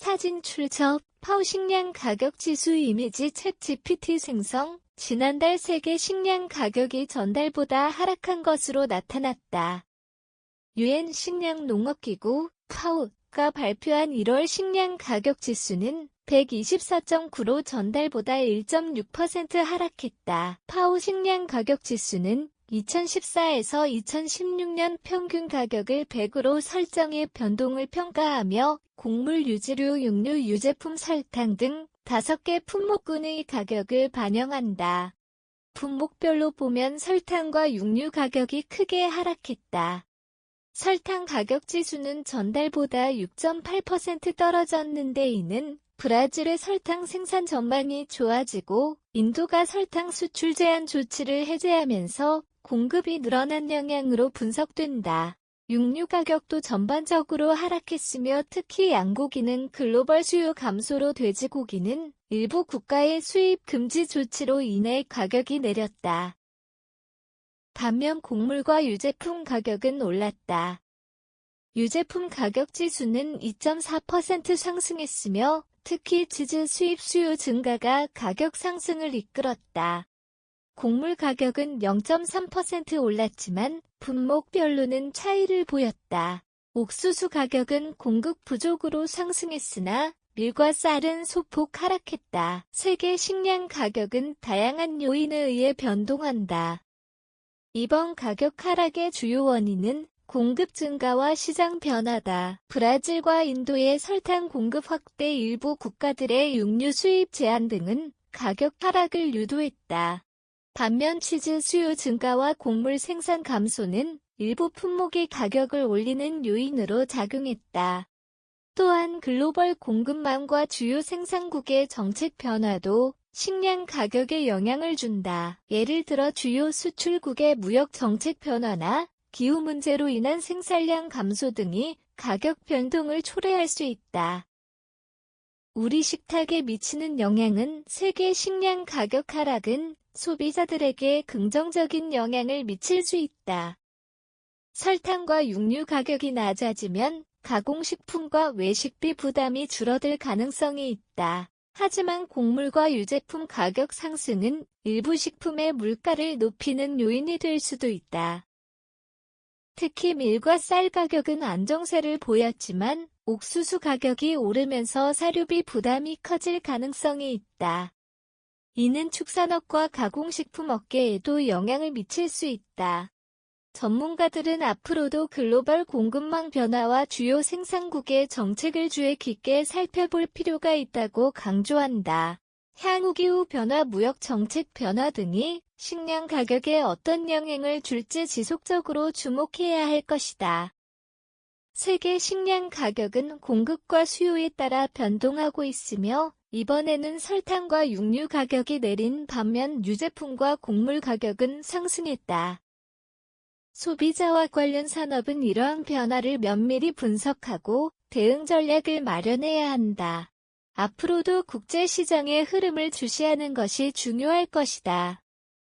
사진 출처, 파우 식량 가격 지수 이미지 챗 GPT 생성, 지난달 세계 식량 가격이 전달보다 하락한 것으로 나타났다. 유엔 식량 농업기구, 파우가 발표한 1월 식량 가격 지수는 124.9로 전달보다 1.6% 하락했다. 파우 식량 가격 지수는 2014에서 2016년 평균 가격을 100으로 설정해 변동을 평가하며 곡물 유지류, 육류, 유제품, 설탕 등 5개 품목군의 가격을 반영한다. 품목별로 보면 설탕과 육류 가격이 크게 하락했다. 설탕 가격 지수는 전달보다 6.8% 떨어졌는데 이는 브라질의 설탕 생산 전망이 좋아지고 인도가 설탕 수출 제한 조치를 해제하면서 공급이 늘어난 영향으로 분석된다. 육류 가격도 전반적으로 하락했으며 특히 양고기는 글로벌 수요 감소로 돼지고기는 일부 국가의 수입 금지 조치로 인해 가격이 내렸다. 반면 곡물과 유제품 가격은 올랐다. 유제품 가격 지수는 2.4% 상승했으며 특히 치즈 수입 수요 증가가 가격 상승을 이끌었다. 곡물 가격은 0.3% 올랐지만 분목별로는 차이를 보였다. 옥수수 가격은 공급 부족으로 상승했으나 밀과 쌀은 소폭 하락했다. 세계 식량 가격은 다양한 요인에 의해 변동한다. 이번 가격 하락의 주요 원인은 공급 증가와 시장 변화다. 브라질과 인도의 설탕 공급 확대 일부 국가들의 육류 수입 제한 등은 가격 하락을 유도했다. 반면 치즈 수요 증가와 곡물 생산 감소는 일부 품목의 가격을 올리는 요인으로 작용했다. 또한 글로벌 공급망과 주요 생산국의 정책 변화도 식량 가격에 영향을 준다. 예를 들어 주요 수출국의 무역 정책 변화나 기후 문제로 인한 생산량 감소 등이 가격 변동을 초래할 수 있다. 우리 식탁에 미치는 영향은 세계 식량 가격 하락은 소비자들에게 긍정적인 영향을 미칠 수 있다. 설탕과 육류 가격이 낮아지면 가공식품과 외식비 부담이 줄어들 가능성이 있다. 하지만 곡물과 유제품 가격 상승은 일부 식품의 물가를 높이는 요인이 될 수도 있다. 특히 밀과 쌀 가격은 안정세를 보였지만 옥수수 가격이 오르면서 사료비 부담이 커질 가능성이 있다. 이는 축산업과 가공식품 업계에도 영향을 미칠 수 있다. 전문가들은 앞으로도 글로벌 공급망 변화와 주요 생산국의 정책을 주의 깊게 살펴볼 필요가 있다고 강조한다. 향후 기후 변화, 무역 정책 변화 등이 식량 가격에 어떤 영향을 줄지 지속적으로 주목해야 할 것이다. 세계 식량 가격은 공급과 수요에 따라 변동하고 있으며 이번에는 설탕과 육류 가격이 내린 반면 유제품과 곡물 가격은 상승했다. 소비자와 관련 산업은 이러한 변화를 면밀히 분석하고 대응 전략을 마련해야 한다. 앞으로도 국제시장의 흐름을 주시하는 것이 중요할 것이다.